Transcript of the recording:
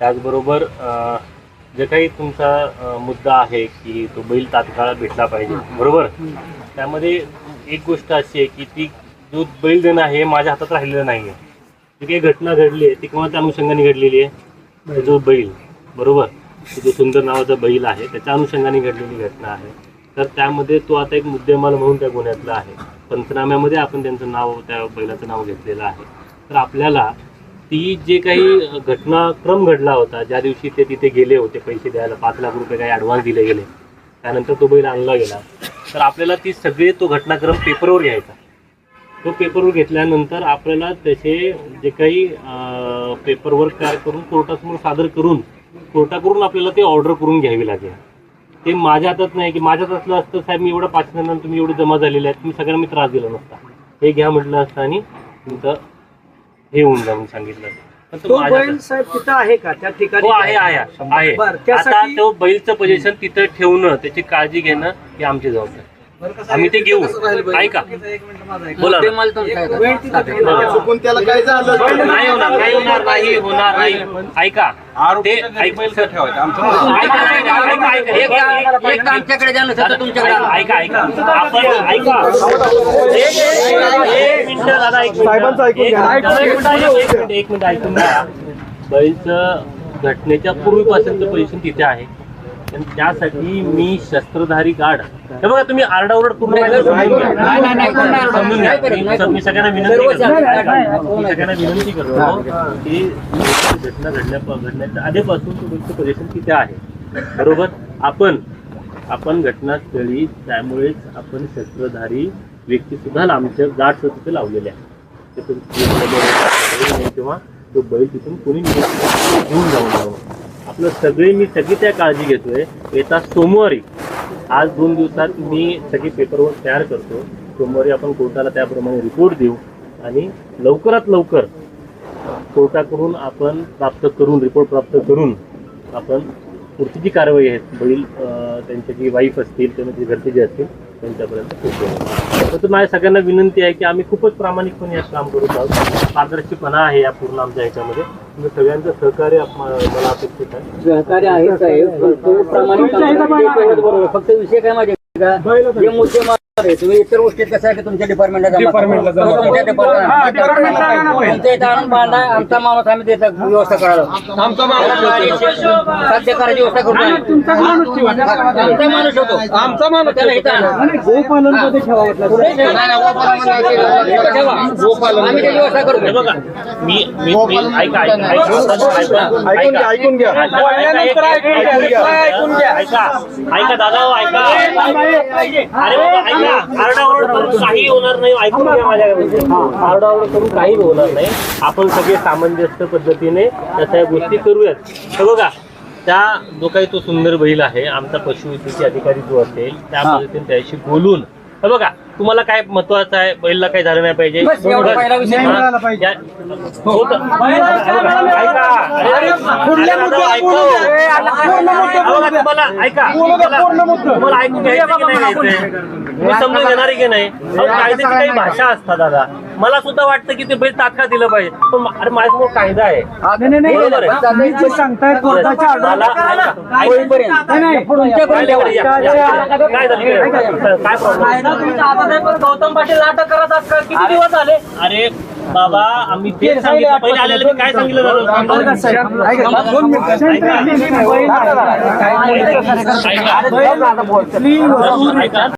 त्याचबरोबर जे काही तुमचा मुद्दा आहे की तो बैल तात्काळ भेटला पाहिजे बरोबर? त्यामध्ये एक गोष्ट अशी आहे की ती जो बैल देणं आहे माझ्या हातात राहिलेलं नाही आहे जी काही घटना घडली आहे ती कोणाच्या अनुषंगाने घडलेली आहे? तो जो बैल बरोबर? तो जो सुंदर नावाचा बैल आहे त्याच्या अनुषंगाने घडलेली घटना आहे. तर त्यामध्ये तो आता एक मुद्देमाल म्हणून त्या गुन्ह्यातला आहे. पंचनाम्यामध्ये आपण त्यांचं नाव त्या बैलाचं नाव घेतलेलं आहे. तर आपल्याला ती जे काही घटनाक्रम घडला होता ज्या दिवशी ते तिथे गेले होते पैसे द्यायला पाच लाख रुपये काही ॲडव्हान्स दिले गेले त्यानंतर तो बैल आणला गेला. तर आपल्याला ती सगळे तो घटनाक्रम पेपरवर घ्यायचा. तो पेपरवर घेतल्यानंतर आपल्याला त्याचे जे काही पेपरवर्क तयार करून कोर्टासमोर सादर करून कोर्टाकडून आपल्याला ते ऑर्डर करून घ्यावी लागेल. ते माझ्या हातात नाही की माझ्यात असलं असतं साहेब मी एवढं पाच जणांना तुम्ही एवढे जमा झालेले आहेत तुम्ही सगळ्यांना मी त्रास दिला नसता. हे घ्या म्हटलं असतं आणि तुमचं हे होऊन जाऊन सांगितलं. पण तो तो माझ्या बैल साहेब तिथं आहे का? त्या ठिकाणी हो आहे आहे आहे. बरं, आता त्यासाठी- तो बैलचं पोझिशन तिथं ठेवणं त्याची काळजी घेणं ही आमची जबाबदारी. आम्ही ते घेऊ. ऐका. बोला ना. वेळ तिथं ठेवला. चुकून त्याला काय झालं? नाही होणार नाही होणार नाही होणार नाही. ऐका. ते ऐक- ऐका ऐका, ऐका, ऐका. एक- एक- एक- आमच्याकडे द्या नसेल तर तुमच्याकडे. ऐका ऐका. ऐका आपण ऐका. एक- एक- एक मिनिट दादा एक मिनिट. साहेबांचं ऐकून एक घ्या. मिनिट, एक मिनिट, एक मिनिट एक मिनिट ऐकून घ्या बैलचं घटनेच्या पूर्वीपासूनचं पोझिशन तिथे आहे आणि त्यासाठी मी शस्त्रधारी गार्ड हे बघा तुम्ही आरडाओरड करून राहिले, समजून घ्या. नाही, नाही, नाही, कोण नाही. समजून घ्या नाही, नाही, मी- मी सगळ्यांना विनंती करतो मी सगळ्यांना विनंती करतो की घटना घडल्या घडण्याच्या आधीपासून तुमचं पोझिशन तिथे आहे बरोबर आपण आपण घटनास्थळी त्यामुळेच आपण शस्त्रधारी व्यक्ती सुद्धा आमच्या गाठ तिथे लावलेले आहे. किंवा तो बैल तिथून कोणी घेऊन जाऊन जावं आपलं सगळे मी सगळी त्या काळजी घेतोय. येता सोमवारी. आज दोन दिवसात मी सगळी पेपरवर तयार करतो. सोमवारी आपण कोर्टाला त्याप्रमाणे रिपोर्ट देऊ. आणि लवकरात लवकर कोर्टाकडून आपण प्राप्त करून रिपोर्ट प्राप्त करून आपण पुढची जी कारवाई आहे बैल त्यांच्या जी वाईफ असतील त्यांना जे घरचे जे असतील त्यांच्यापर्यंत पोहोचवू तर माझ्या सगळ्यांना विनंती आहे की आम्ही खूपच प्रामाणिकपणे यात काम करत आहोत पारदर्शीपणा आहे या पूर्ण आमच्या ह्याच्यामध्ये तुम्ही सगळ्यांचं सहकार्य आप- मला अपेक्षित आहे. सहकार्य आहे फक्त विषय काय मुद्दे आहे तुम्ही इतर गोष्टीत कसं आहे की तुमच्या डिपार्टमेंटला जमा डिपार्टमेंटला जमा करा. तुमच्या हा, डिपार्टमेंटला काय डिपार्टमेंटला नाही. तुमच्या इथं आणून बांधा आमचा माणूस आम्ही त्याचा व्यवस्था करायला आमचा माणूस साध्य करायची व्यवस्था करतो आम्ही. तुमचा माणूस ठेवा. आमचा माणूस होतो आमचा माणूस त्याला इथं आणा. आणि गोपालनमध्ये ठेवा वाटलं. पुढे ठेवा. इथं ठेवा. आम्ही त्याची व्यवस्था करतो बघा मी मी मी- ऐका ऐका ऐका ऐकून घ्या ऐकून घ्या बोलल्यानंतर ऐकून घ्या. रिप्लाय ऐकून घ्या. ऐका ऐका दादा हो, ऐका अरे बाबा ऐका आरडाओरड करून काही होणार नाही ऐकून घ्या माझ्याकडे आरडाओरड करून काही होणार नाही. आपण सगळे सामंजस्य पद्धतीने त्या त्या गोष्टी करूयात. हे बघा त्या जो काही तो सुंदर बैल आहे आमचा पशुवैद्यकीय अधिकारी जो असेल त्या पद्धतीने त्याशी बोलून हे बघा तुम्हाला काय महत्वाचं आहे बैलला काही झालं नाही पाहिजे बस एवढा पहिला विषय. मिळाला पाहिजे. या- तर- ऐका अरे, पुढल्या अरे, मुद्द्यावर ऐका. बोलू द्या. ए, आता पूर्ण मुद्दा बोलू बघा, द्या. तुम्हाला ऐका बोलू द्या, तुम्हाला पूर्ण मुद्दा. तुम्हाला ऐकून घ्यायचं की नाही घ्यायचं तुम्ही समजून घेणार आहे की नाही अहो, कायद्याची काही भाषा असतात दादा मला सुद्धा वाटतं की ते बैल तात्काळ दिलं पाहिजे पण मा- अरे माझ्यासमोर कायदा आहे नाही, नाही, नाही. बरोबर आहे. तुम्ही जे सांगताय कोर्टाच्या मला ऑर्डर ऐका. होईपर्यंत. नाही, नाही. तुमच्याकडून ठेवा. या, या, या. काय झालं काय प्रॉब्लेम गौतम पाटील अटक करत आहात का? किती दिवस झाले अरे बाबा आम्ही तेच सांगितलं पहिले आलेले मी काय सांगितलं दोन मिनिटं. ऐका. ऐका. ऐका